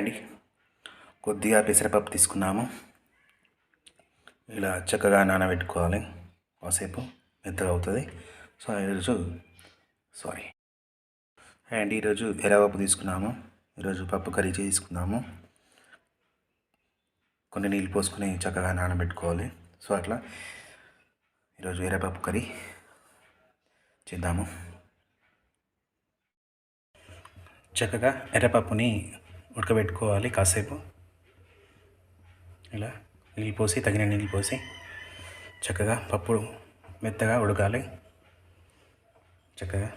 అండి. కొద్దిగా పెసరపప్పు తీసుకున్నాము. ఇలా చక్కగా నానబెట్టుకోవాలి. కాసేపు మెత్తగా అవుతుంది. సో ఈరోజు సారీ అండ్ ఈరోజు ఎర్రపప్పు తీసుకున్నాము. ఈరోజు పప్పు కర్రీ చేసుకున్నాము. కొన్ని నీళ్ళు పోసుకొని చక్కగా నానబెట్టుకోవాలి. సో అట్లా ఈరోజు ఎర్రపప్పు కర్రీ చేద్దాము. చక్కగా ఎర్రపప్పుని ఉడకబెట్టుకోవాలి కాసేపు. ఇలా నీళ్ళు పోసి తగిన నీళ్ళు పోసి చక్కగా పప్పు మెత్తగా ఉడకాలి. చక్కగా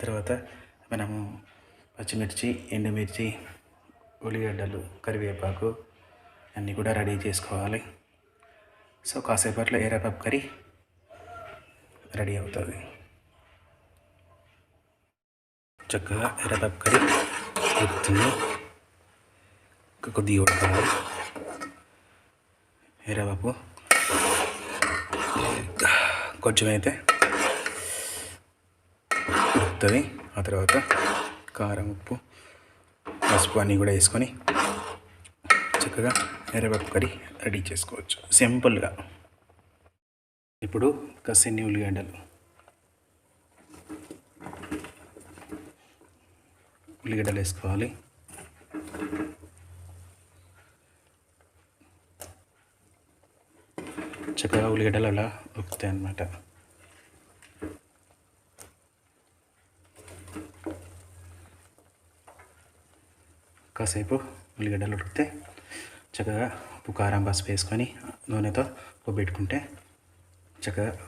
తర్వాత మనము పచ్చిమిర్చి ఎండుమిర్చి ఉల్లిగడ్డలు కరివేపాకు అన్నీ కూడా రెడీ చేసుకోవాలి. సో కాసేపట్లో ఎర్రపప్పు కర్రీ రెడీ అవుతుంది. చక్కగా ఎర్రపప్పు కర్రీ ఉడుకుతుంది. ఇంకా కొద్దిగా ఉడకాలి ఎర్రపప్పు కొంచెం అయితే ఉడుకుతుంది. ఆ తర్వాత కారం ఉప్పు పసుపు అన్నీ కూడా వేసుకొని చక్కగా ఎర్రపప్పు కర్రీ రెడీ చేసుకోవచ్చు. సింపుల్గా. ఇప్పుడు కసిన్ని ఉల్లిగడ్డలు ఉల్లిగడ్డలు వేసుకోవాలి. చక్కగా ఉల్లిగడ్డలు అలా ఉక్కుతాయి అన్నమాట. కాసేపు ఉల్లిగడ్డలు ఉడికితే చక్కగా ఉప్పు కారం పసుపు వేసుకొని నూనెతో పెట్టుకుంటే చక్కగా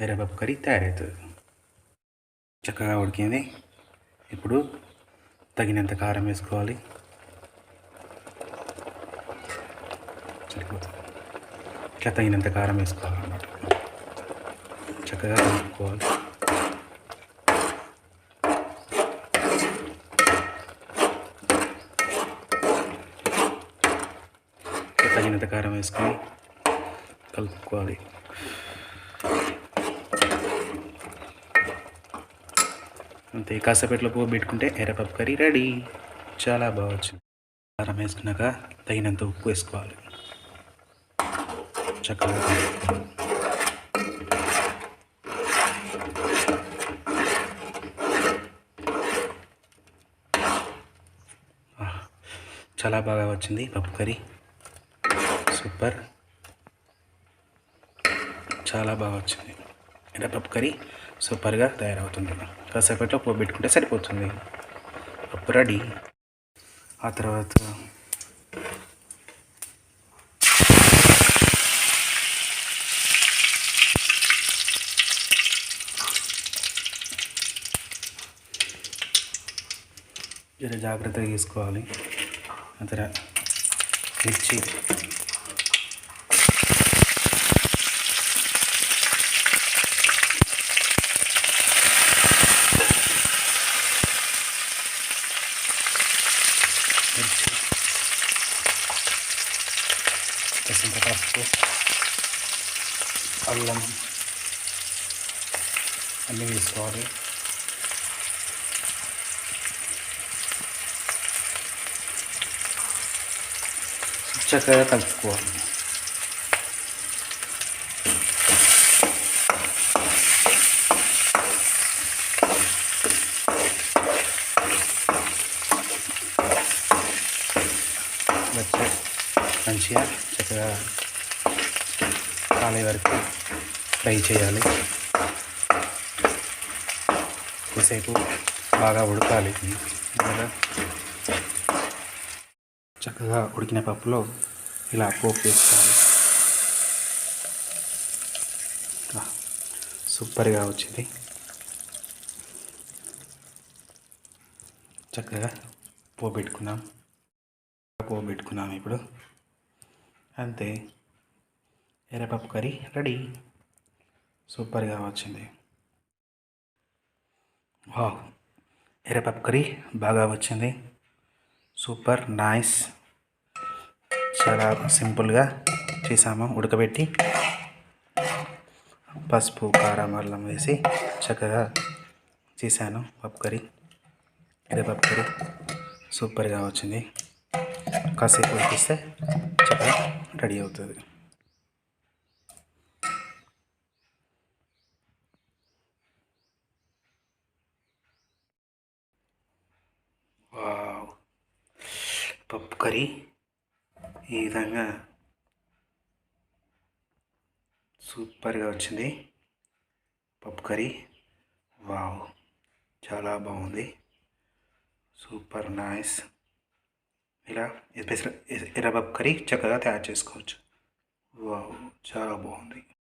ఎర్రపప్పు కర్రీ తయారవుతుంది. చక్కగా ఉడికింది. ఇప్పుడు తగినంత కారం వేసుకోవాలి. సరిపోతుంది. ఇట్లా తగినంత కారం వేసుకోవాలన్నమాట. చక్కగా కలుపుకోవాలి. తగినంత కారం వేసుకొని కలుపుకోవాలి. అంతే కాసేపట్లో పువ్వు పెట్టుకుంటే ఎర్రపప్పు కర్రీ రెడీ. చాలా బాగా వచ్చింది. కారం వేసుకున్నాక తగినంత ఉప్పు వేసుకోవాలి. చక్కగా చాలా బాగా వచ్చింది పప్పు కర్రీ. సూపర్. చాలా బాగా వచ్చింది. ఎర్రపప్పు కర్రీ సూపర్గా తయారవుతుంది. కాసేపట్లో పోబెట్టుకుంటే పెట్టుకుంటే సరిపోతుంది. పప్పు రెడీ. ఆ తర్వాత జర జాగ్రత్తగా తీసుకోవాలి. అతర. మిర్చి. మిర్చి. పసుపు అల్లం. అన్నీ వేసుకోవాలి. చక్కగా కలుపుకోవాలి మంచిగా చక్కగా కాలే వరకు ఫ్రై చేయాలి కొద్దిసేపు బాగా ఉడకాలి చక్కగా ఉడికిన పప్పులో ఇలా పోపు వేసుకోవాలి. సూపర్గా వచ్చింది. చక్కగా పోబెట్టుకున్నాం పెట్టుకున్నాం పెట్టుకున్నాం ఇప్పుడు. అంతే. ఎర్రపప్పు కర్రీ రెడీ. సూపర్గా వచ్చింది. వావ్. ఎర్రపప్పు కర్రీ బాగా వచ్చింది. Super nice. చాలా సింపుల్గా చేసాము ఉడకబెట్టి పసుపు కారం అల్లం వేసి చక్కగా చేశాను. పప్పు కర్రీ ఇదే పప్పు కర్రీ. సూపర్గా వచ్చింది. కాసేపు ఉడికిస్తే చక్కగా రెడీ అవుతుంది. వావ్. పప్పు కర్రీ ఈ విధంగా సూపర్గా వచ్చింది. పప్పు కర్రీ. వావ్. చాలా బాగుంది. సూపర్. నైస్. ఇలా ఎర్ర పప్పు కర్రీ చక్కగా తయారు చేసుకోవచ్చు. వావ్. చాలా బాగుంది.